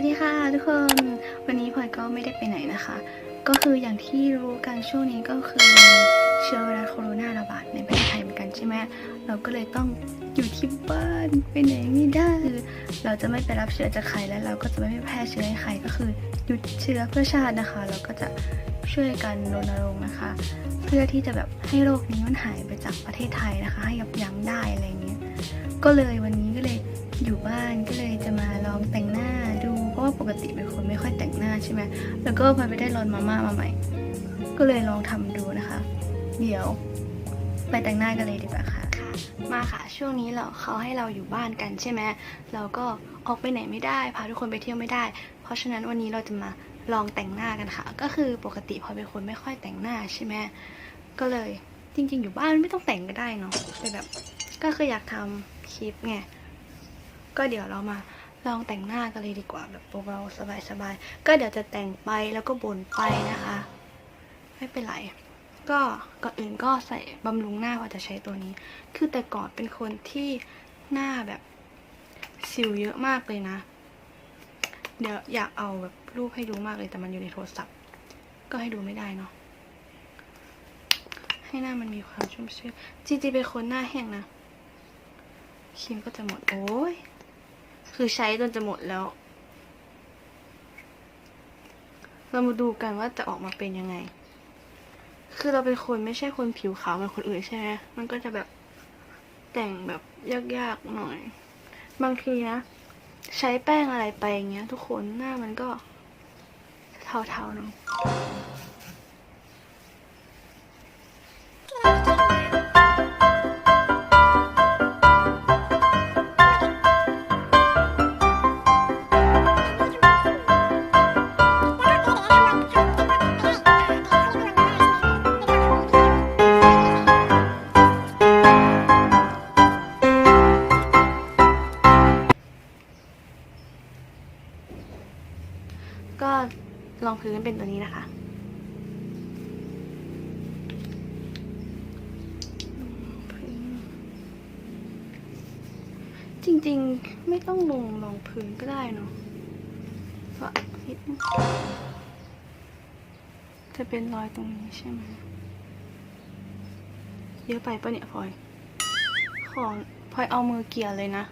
วัสดีค่ะทุกคน วันนี้พลอยก็ไม่ได้ไปไหนนะคะ ก็คืออย่างที่รู้กันช่วงนี้ก็คือเชื้อไวรัสโคโรนาระบาดในประเทศไทยเหมือนกันใช่ไหมเราก็เลยต้องอยู่ที่บ้านไปไหนไม่ได้คือเราจะไม่ไปรับเชื้อจากใครแล้วเราก็จะไม่ไปแพร่เชื้อให้ใครก็คือหยุดเชื้อเพื่อชาตินะคะ เราก็จะช่วยกันรณรงค์นะคะ เพื่อที่จะแบบให้โรคนี้มันหายไปจากประเทศไทยนะคะ ให้ยับยั้งได้อะไรเงี้ยก็เลยวันนี้ก็เลยอยู่บ้านก็เลยจะมาลองแต่งหน้า ราะว่าปกติเป็นคนไม่ค่อยแต่งหน้าใช่ไหมแล้วก็พอไปได้รอนมาม่ามาใหม่ ก็เลยลองทำดูนะคะ เดี๋ยวไปแต่งหน้ากันเลยดีกว่าค่ะ มาค่ะ ช่วงนี้เราเขาให้เราอยู่บ้านกันใช่ไหมเราก็ออกไปไหนไม่ได้ พาทุกคนไปเที่ยวไม่ได้ เพราะฉะนั้นวันนี้เราจะมาลองแต่งหน้ากันค่ะ ก็คือปกติพอเป็นคนไม่ค่อยแต่งหน้าใช่ไหมก็เลยจริง ๆ อยู่บ้านไม่ต้องแต่งก็ได้เนาะแต่แบบ ก็คืออยากทำคลิปไง ก็เดี๋ยวเรามา ลองแต่งหน้ากันเลยดีกว่าแบบเบาๆสบายๆก็เดี๋ยวจะแต่งไปแล้วก็บ่นไปนะคะ ไม่เป็นไร ก็ก่อนอื่นก็ใส่บำรุงหน้าว่าจะใช้ตัวนี้ คือแต่ก่อนเป็นคนที่หน้าแบบสิวเยอะมากเลยนะ เดี๋ยวอยากเอาแบบรูปให้ดูมากเลยแต่มันอยู่ในโทรศัพท์ ก็ให้ดูไม่ได้เนาะให้หน้ามันมีความชุ่มชื้นจริงๆเป็นคนหน้าแห้งนะครีมก็จะหมดโอ้ย คือใช้จนจะหมดแล้ว เรามาดูกันว่าจะออกมาเป็นยังไง คือเราเป็นคนไม่ใช่คนผิวขาวเหมือนคนอื่นใช่ไหมมันก็จะแบบแต่งแบบยากๆหน่อย บางทีนะ ใช้แป้งอะไรไปอย่างเงี้ย ทุกคนหน้ามันก็เทาๆเนาะ พื้นเป็นตัวนี้นะคะจริงๆ ไม่ต้องลงรองพื้นก็ได้เนาะเพราะนิดนึงจะเป็นรอยตรงนี้ใช่ไหมเยอะไปปะเนี่ยพลอย ขอพลอยเอามือเกี่ยเลยนะ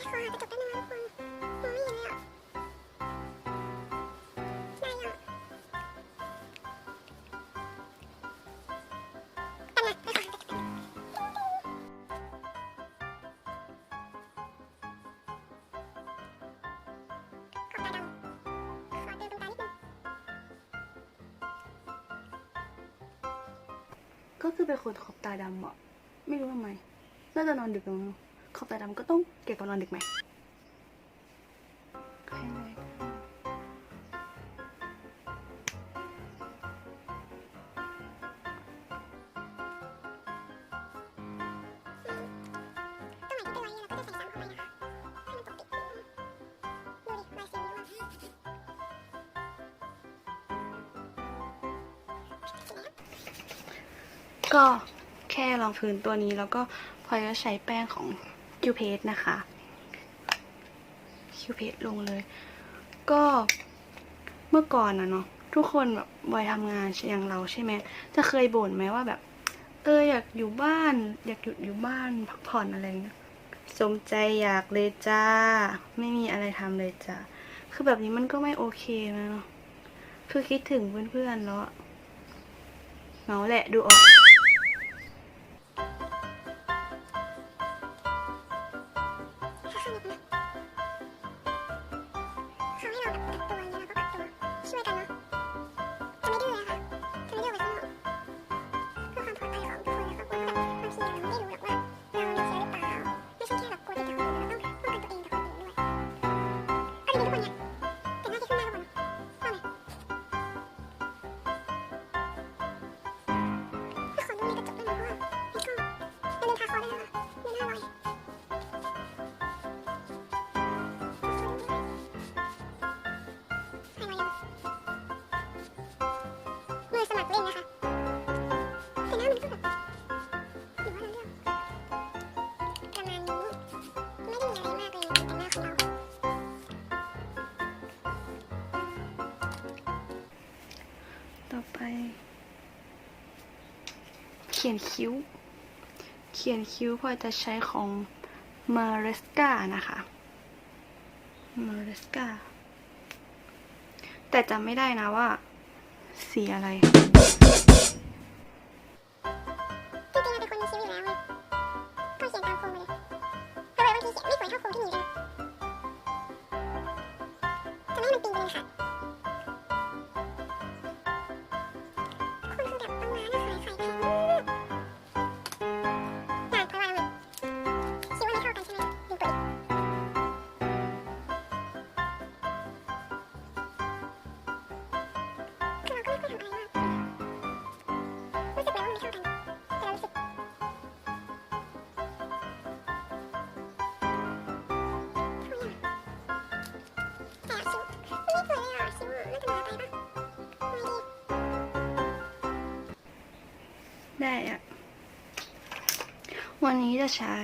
ไม่ขอหากระจกแป๊บนึงนะทุกคนมองไม่เห็นเลยอะได้ยังแป๊บนึงไม่ขอหากระจกแป๊บนึงขอบตาดำขอเติมตรงตานิดนึง ก็คือเป็นคนขอบตาดำอะไม่รู้ทำไม น่าจะนอนดึกมั้ง ขอบตาดำก็ต้องเกี่ยวกับนอนดึกไหมแค่นั้นเองต้องเป็นรอยเนี่ยเราก็จะใส่ซ้ำเข้าไปนะคะให้มันดดูดิรอยสิวเยอะมกก็แค่รองพื้นตัวนี้แล้วก็พลอยก็ใช้แป้งของ คิวเพสนะคะคิวเพสลงเลย ก็เมื่อก่อนอะเนาะทุกคนแบบวัยทำงานอย่างเราใช่ไหมจะเคยบ่นไหมว่าแบบ เอออยากอยู่บ้าน อยากหยุดอยู่บ้านพักผ่อนอะไรเงี้ยสมใจอยากเลยจ้า ไม่มีอะไรทำเลยจ้าคือแบบนี้มันก็ไม่โอเคนะเนาะคือคิดถึงเพื่อนๆแล้วอะเหงาแหละดูออก เต่อไป เขียนคิ้ว เขียนคิ้วพลอยจะใช้ของ m a r e s c a นะคะ m a r e s c a แต่จำไม่ได้นะว่า สีอะไรจริงๆเราเป็นคนมีคิ้วยเว้ยก็เขียนตามโครงไปเลยเพราะว่าบางทีเขียนไม่สวยเท่าโครงที่มีเลยจะไม่ให้มันปิงไปเลยค่ะ ได้อะวันนี้จะใช้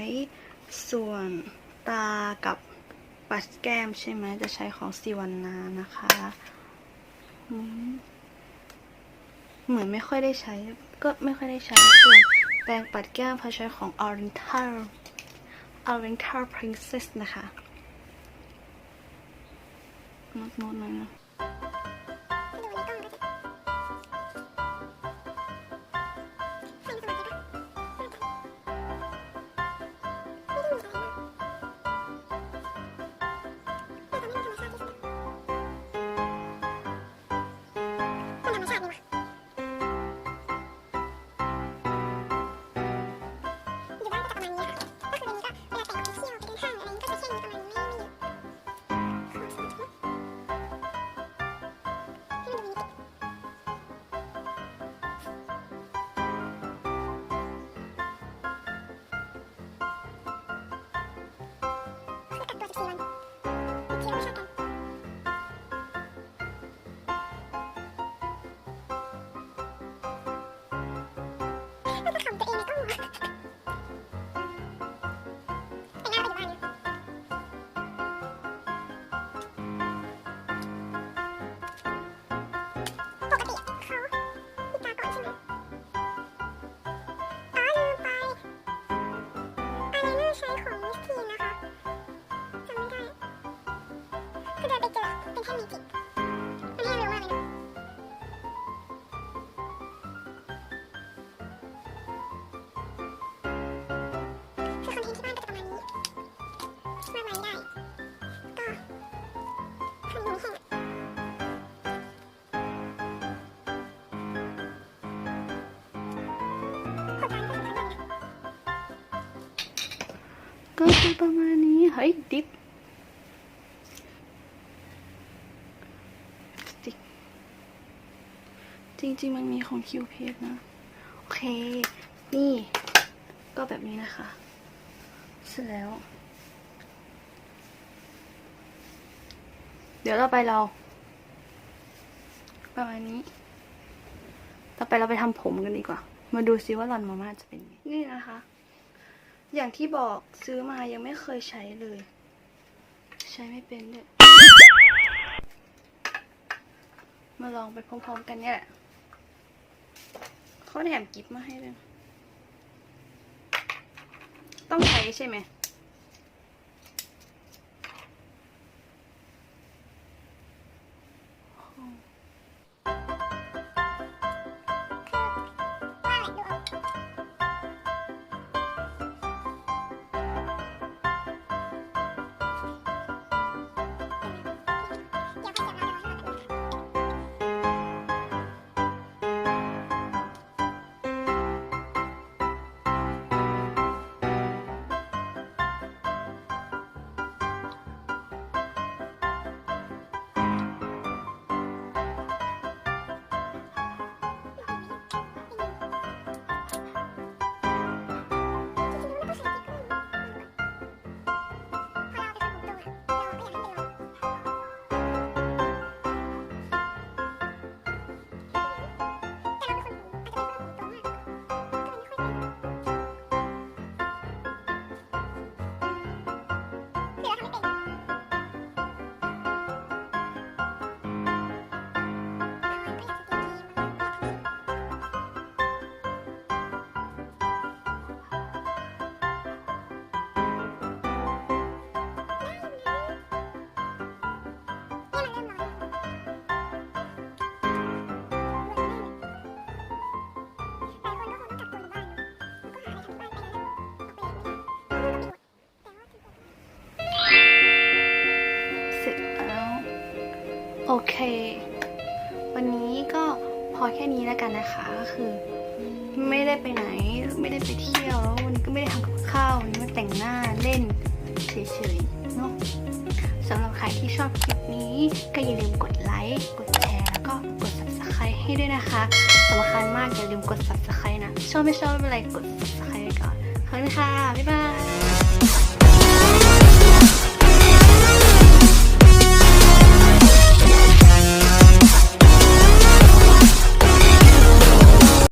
ส่วนตากับปัดแก้มใช่ไหม จะใช้ของสิวันนานะคะ เหมือนไม่ค่อยได้ใช้ ก็ไม่ค่อยได้ใช้ ส่วนแปรงปัดแก้มพอใช้ของ Oriental Oriental Princess นะคะโน้ตโน้ตหน่อยนะ เป็นแท่งเมจิกอันนี้เร็วมากเลยนะคือคอนเทนต์ที่บ้านก็จะประมาณนี้มากมายไม่ได้ ก็ทำมือแห้งอบคุณที่ทำด้วยนะก็คือประมาณนี้เฮ้ยดิฟสติ๊ก จริง ๆ มันมีของคิวเพจนะ โอเค นี่ ก็แบบนี้นะคะ เสร็จแล้ว เดี๋ยวเราไปเรา ประมาณนี้ ต่อไปเราไปทำผมกันดีกว่า มาดูซิว่าหลอนมาม่าจะเป็นไงนี่นะคะ อย่างที่บอกซื้อมายังไม่เคยใช้เลย ใช้ไม่เป็นด้วยมาลองไปพร้อมๆกันเนี่ยแหละ เขาแถมกิฟต์มาให้ด้วยต้องใช้ใช่ไหม โอเค วันนี้ก็พอแค่นี้แล้วกันนะคะ ก็คือไม่ได้ไปไหน ไม่ได้ไปเที่ยว วันนี้ก็ไม่ได้ทำข้าว วันนี้มาแต่งหน้าเล่นเฉยๆ เนาะ สำหรับใครที่ชอบคลิปนี้ ก็อย่าลืมกดไลค์ กดแชร์ แล้วก็กด subscribe ให้ด้วยนะคะสำคัญมากอย่าลืมกด subscribe นะ ชอบไม่ชอบไม่เป็นไรกด subscribe ไว้ก่อนขอบคุณค่ะ บ๊ายบาย